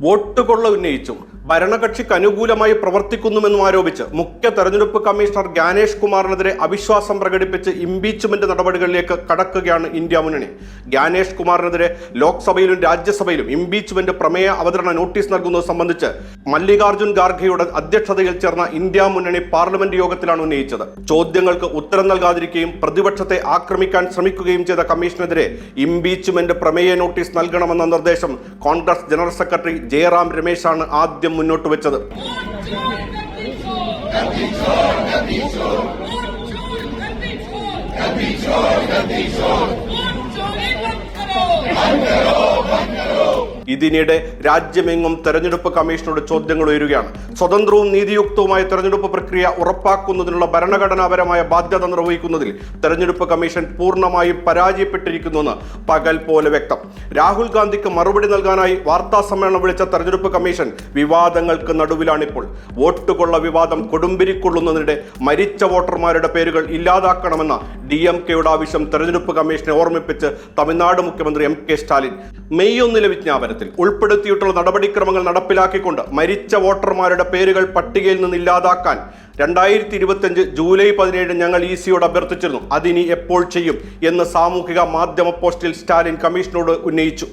Vote കൊള്ള ഉന്നയിച്ചും. ഭരണകക്ഷിക്ക് അനുകൂലമായി പ്രവർത്തിക്കുന്നുവെന്നും ആരോപിച്ച് മുഖ്യ തെരഞ്ഞെടുപ്പ് കമ്മീഷണർ ജ്ഞാനേഷ് കുമാറിനെതിരെ അവിശ്വാസം പ്രകടിപ്പിച്ച് ഇംപീച്ച്മെന്റ് നടപടികളിലേക്ക് കടക്കുകയാണ് ഇന്ത്യ മുന്നണി. ജ്ഞാനേഷ് കുമാറിനെതിരെ ലോക്സഭയിലും രാജ്യസഭയിലും ഇംപീച്ച്മെന്റ് പ്രമേയ അവതരണ നോട്ടീസ് നൽകുന്നത് സംബന്ധിച്ച് മല്ലികാർജുൻ ഖാർഗെയുടെ അധ്യക്ഷതയിൽ ചേർന്ന ഇന്ത്യ മുന്നണി പാർലമെന്റ് യോഗത്തിലാണ് ഉന്നയിച്ചത്. ചോദ്യങ്ങൾക്ക് ഉത്തരം നൽകാതിരിക്കുകയും പ്രതിപക്ഷത്തെ ആക്രമിക്കാൻ ശ്രമിക്കുകയും ചെയ്ത കമ്മീഷനെതിരെ ഇംപീച്ച്മെന്റ് പ്രമേയ നോട്ടീസ് നൽകണമെന്ന നിർദ്ദേശം കോൺഗ്രസ് ജനറൽ സെക്രട്ടറി ജയറാം രമേശാണ് ആദ്യം മുന്നോട്ട് വെച്ചത്. ഇതിനിടെ രാജ്യമെങ്ങും തെരഞ്ഞെടുപ്പ് കമ്മീഷനോട് ചോദ്യങ്ങൾ ഉയരുകയാണ്. സ്വതന്ത്രവും നീതിയുക്തവുമായ തെരഞ്ഞെടുപ്പ് പ്രക്രിയ ഉറപ്പാക്കുന്നതിനുള്ള ഭരണഘടനാപരമായ ബാധ്യത നിർവഹിക്കുന്നതിൽ തെരഞ്ഞെടുപ്പ് കമ്മീഷൻ പൂർണമായും പരാജയപ്പെട്ടിരിക്കുന്നുവെന്ന് പകൽ പോലെ വ്യക്തം. രാഹുൽ ഗാന്ധിക്ക് മറുപടി നൽകാനായി വാർത്താ സമ്മേളനം വിളിച്ച തെരഞ്ഞെടുപ്പ് കമ്മീഷൻ വിവാദങ്ങൾക്ക് നടുവിലാണിപ്പോൾ. വോട്ടുകൊള്ള വിവാദം കൊടുമ്പിരിക്കൊള്ളുന്നതിനിടെ മരിച്ച വോട്ടർമാരുടെ പേരുകൾ ഇല്ലാതാക്കണമെന്ന ഡി എം കെയുടെ ആവശ്യം തെരഞ്ഞെടുപ്പ് കമ്മീഷനെ ഓർമ്മിപ്പിച്ച് തമിഴ്നാട് മുഖ്യമന്ത്രി എം കെ സ്റ്റാലിൻ മെയ് ഒന്നിലെ വിജ്ഞാപനത്തിൽ ഉൾപ്പെടുത്തിയിട്ടുള്ള നടപടിക്രമങ്ങൾ നടപ്പിലാക്കിക്കൊണ്ട് മരിച്ച വോട്ടർമാരുടെ പേരുകൾ പട്ടികയിൽ നിന്ന് ഇല്ലാതാക്കാൻ രണ്ടായിരത്തി ഇരുപത്തിയഞ്ച് ജൂലൈ പതിനേഴ് ഞങ്ങൾ ഇ സിയോട് അഭ്യർത്ഥിച്ചിരുന്നു. അതിനി എപ്പോൾ ചെയ്യും എന്ന് സാമൂഹിക മാധ്യമ പോസ്റ്റിൽ സ്റ്റാലിൻ കമ്മീഷനോട് ഉന്നയിച്ചു.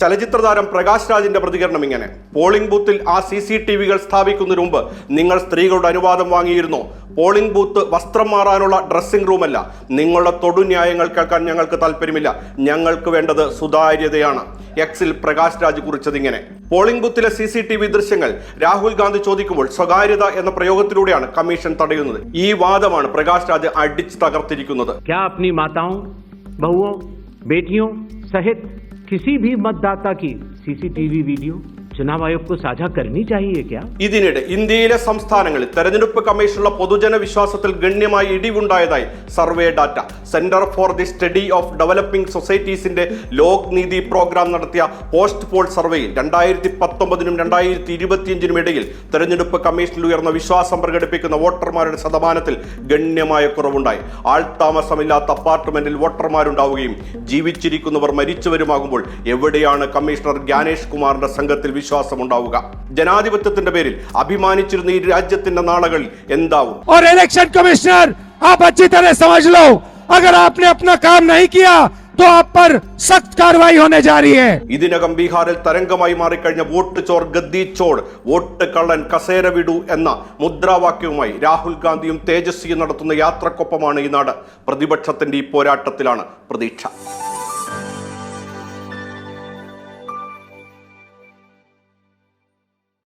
ചലച്ചിത്ര താരം പ്രകാശ് രാജിന്റെ പ്രതികരണം ഇങ്ങനെ. പോളിംഗ് ബൂത്തിൽ ആ സി സി ടി വികൾ സ്ഥാപിക്കുന്നതിന് മുമ്പ് നിങ്ങൾ സ്ത്രീകളുടെ അനുവാദം വാങ്ങിയിരുന്നു? പോളിംഗ് ബൂത്ത് വസ്ത്രം മാറാനുള്ള ഡ്രസ്സിംഗ് റൂമല്ല. നിങ്ങളുടെ തൊടുന്യായങ്ങൾ കേൾക്കാൻ ഞങ്ങൾക്ക് താല്പര്യമില്ല. ഞങ്ങൾക്ക് വേണ്ടത് സുതാര്യതയാണ്. എക്സിൽ പ്രകാശ് രാജ് കുറിച്ചതിങ്ങനെ പോളിംഗ് ബൂത്തിലെ സി സി ടി വി ദൃശ്യങ്ങൾ രാഹുൽ ഗാന്ധി ചോദിക്കുമ്പോൾ സ്വകാര്യത എന്ന പ്രയോഗത്തിലൂടെയാണ് കമ്മീഷൻ തടയുന്നത്. ഈ വാദമാണ് പ്രകാശ് രാജ് അടിച്ചു തകർത്തിരിക്കുന്നത്. ബേട്ടിയോ സഹിത് किसी भी मतदाता की सीसीटीवी वीडियो चुनाव आयोग को साझा करनी चाहिए क्या ഇതിനിടെ ഇന്ത്യയിലെ സംസ്ഥാനങ്ങളിൽ തെരഞ്ഞെടുപ്പ് കമ്മീഷനുള്ള പൊതുജന വിശ്വാസത്തിൽ ഗണ്യമായ ഇടിവുണ്ടായതായി survey data centre for the study of developing സൊസൈറ്റീസിന്റെ Lok Niti programme നടത്തിയ പോസ്റ്റ് പോൾ സർവേയിൽ രണ്ടായിരത്തി പത്തൊമ്പതിനും രണ്ടായിരത്തി ഇരുപത്തിയഞ്ചിനും ഇടയിൽ തെരഞ്ഞെടുപ്പ് കമ്മീഷനിൽ ഉയർന്ന വിശ്വാസം പ്രകടിപ്പിക്കുന്ന വോട്ടർമാരുടെ ശതമാനത്തിൽ ഗണ്യമായ കുറവുണ്ടായി ആൾതാമസമില്ലാത്ത അപ്പാർട്ട്മെന്റിൽ വോട്ടർമാരുണ്ടാവുകയും ജീവിച്ചിരിക്കുന്നവർ മരിച്ചവരുമാകുമ്പോൾ എവിടെയാണ് കമ്മീഷണർ ജ്ഞാനേഷ് കുമാറിന്റെ സംഘത്തിൽ വിശ്വാസമുണ്ടാവുക ജനാധിപത്യത്തിന്റെ പേരിൽ അഭിമാനിച്ചിരുന്ന ഈ രാജ്യത്തിന്റെ നാളുകളിൽ എന്താവും और इलेक्शन कमिश्नर आप अच्छी तरह समझ लो अगर आपने अपना काम नहीं किया तो आप पर सख्त कार्रवाई होने जा रही है ഇതിനകം ബീഹാറിൽ തരംഗമായി മാറിക്കഴിഞ്ഞ വോട്ട് ചോർ ഗദ്ദി ചോർ വോട്ട് കള്ളൻ കസേര വിടു എന്ന മുദ്രാവാക്യവുമായി രാഹുൽ ഗാന്ധിയും തേജസ്വിയും നടത്തുന്ന യാത്രക്കൊപ്പമാണ് ഈ നാട് പ്രതിപക്ഷത്തിന്റെ ഈ പോരാട്ടത്തിലാണ് പ്രതീക്ഷ